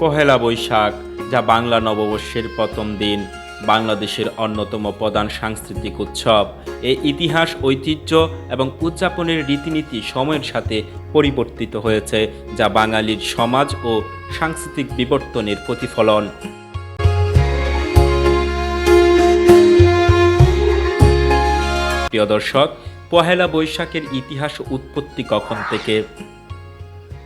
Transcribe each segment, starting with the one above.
পহেলা বৈশাখ, যা বাংলা নববর্ষের প্রথম দিন, বাংলাদেশের অন্যতম প্রধান সাংস্কৃতিক উৎসব। এই ইতিহাস, ঐতিহ্য এবং উদযাপনের রীতিনীতি সময়ের সাথে পরিবর্তিত হয়েছে, যা বাঙালির সমাজ ও সাংস্কৃতিক বিবর্তনের প্রতিফলন। প্রিয় দর্শক, পহেলা বৈশাখের ইতিহাস উৎপত্তি কখন থেকে?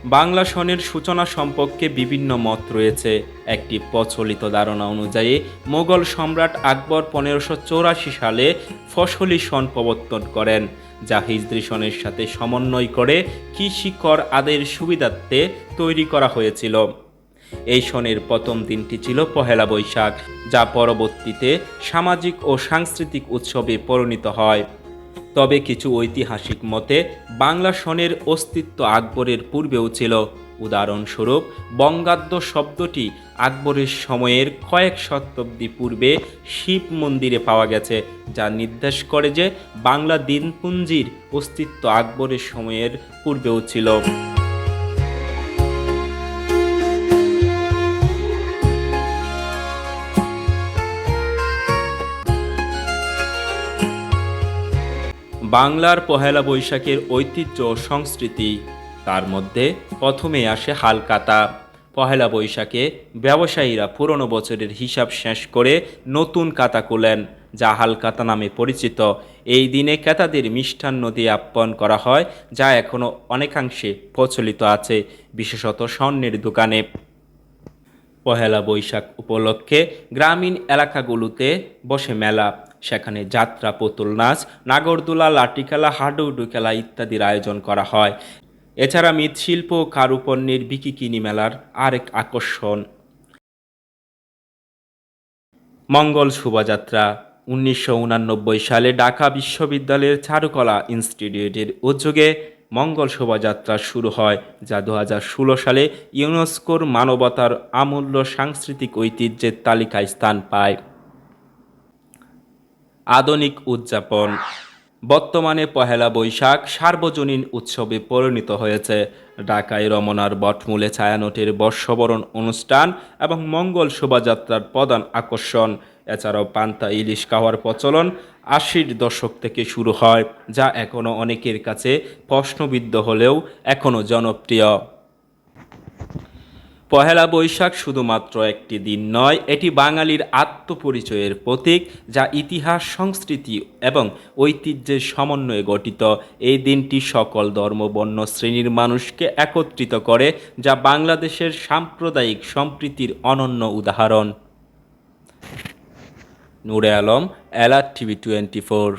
বাংলা সনের সূচনা সম্পর্কে বিভিন্ন মত রয়েছে। একটি প্রচলিত ধারণা অনুযায়ী মোগল সম্রাট আকবর পনেরোশো চৌরাশি সালে ফসলি সন প্রবর্তন করেন, যা হিজরি সনের সাথে সমন্বয় করে কৃষি কর আদায়ের সুবিধার্থে তৈরি করা হয়েছিল। এই সনের প্রথম দিনটি ছিল পহেলা বৈশাখ, যা পরবর্তীতে সামাজিক ও সাংস্কৃতিক উৎসবে পরিণত হয়। তবে কিছু ঐতিহাসিক মতে, বাংলা সনের অস্তিত্ব আকবরের পূর্বেও ছিল। উদাহরণস্বরূপ বঙ্গাদ্য শব্দটি আকবরের সময়ের কয়েক শতাব্দী পূর্বে শিব মন্দিরে পাওয়া গেছে, যা নির্দেশ করে যে বাংলা দিনপুঞ্জির অস্তিত্ব আকবরের সময়ের পূর্বেও ছিল। বাংলার পহেলা বৈশাখের ঐতিহ্য ও সংস্কৃতি। তার মধ্যে প্রথমে আসে হালকাতা। পহেলা বৈশাখে ব্যবসায়ীরা পুরনো বছরের হিসাব শেষ করে নতুন কাতা কুলেন যা হালকাতা নামে পরিচিত। এই দিনে ক্রেতাদের মিষ্টান্ন দিয়ে আপ্যায়ন করা হয়, যা এখনও অনেকাংশে প্রচলিত আছে, বিশেষত স্বর্ণের দোকানে। পহেলা বৈশাখ উপলক্ষে গ্রামীণ এলাকাগুলোতে বসে মেলা। সেখানে যাত্রা, পুতুল নাচ, নাগরদোলা লাঠি খেলা হাডুডু খেলা ইত্যাদির আয়োজন করা হয়। এছাড়া মৃৎশিল্প ও কারুপণ্যের বিকিকিনি মেলার আরেক আকর্ষণ। মঙ্গল শোভাযাত্রা, উনিশশো সালে ঢাকা বিশ্ববিদ্যালয়ের চারুকলা ইনস্টিটিউটের উদ্যোগে মঙ্গল শোভাযাত্রা শুরু হয়, যা দু হাজার ষোলো সালে ইউনেস্কোর মানবতার আমূল্য সাংস্কৃতিক ঐতিহ্যের তালিকায় স্থান পায়। আধুনিক উদযাপন। বর্তমানে পহেলা বৈশাখ সার্বজনীন উৎসবে পরিণত হয়েছে। ঢাকায় রমনার বটমূলে ছায়ানটের বর্ষবরণ অনুষ্ঠান এবং মঙ্গল শোভাযাত্রার প্রধান আকর্ষণ। এছাড়াও পান্তা ইলিশ খাওয়ার প্রচলন আশির দশক থেকে শুরু হয়, যা এখনও অনেকের কাছে প্রশ্নবিদ্ধ হলেও এখনও জনপ্রিয়। পহেলা বৈশাখ শুধুমাত্র একটি দিন নয়, এটি বাঙালির আত্মপরিচয়ের প্রতীক যা ইতিহাস, সংস্কৃতি এবং ঐতিহ্যের সমন্বয়ে গঠিত। এই দিনটি সকল ধর্ম, বর্ণ, শ্রেণির মানুষকে একত্রিত করে, যা বাংলাদেশের সাম্প্রদায়িক সম্প্রীতির অনন্য উদাহরণ। নূরে আলম এলার টিভি টোয়েন্টি ফোর।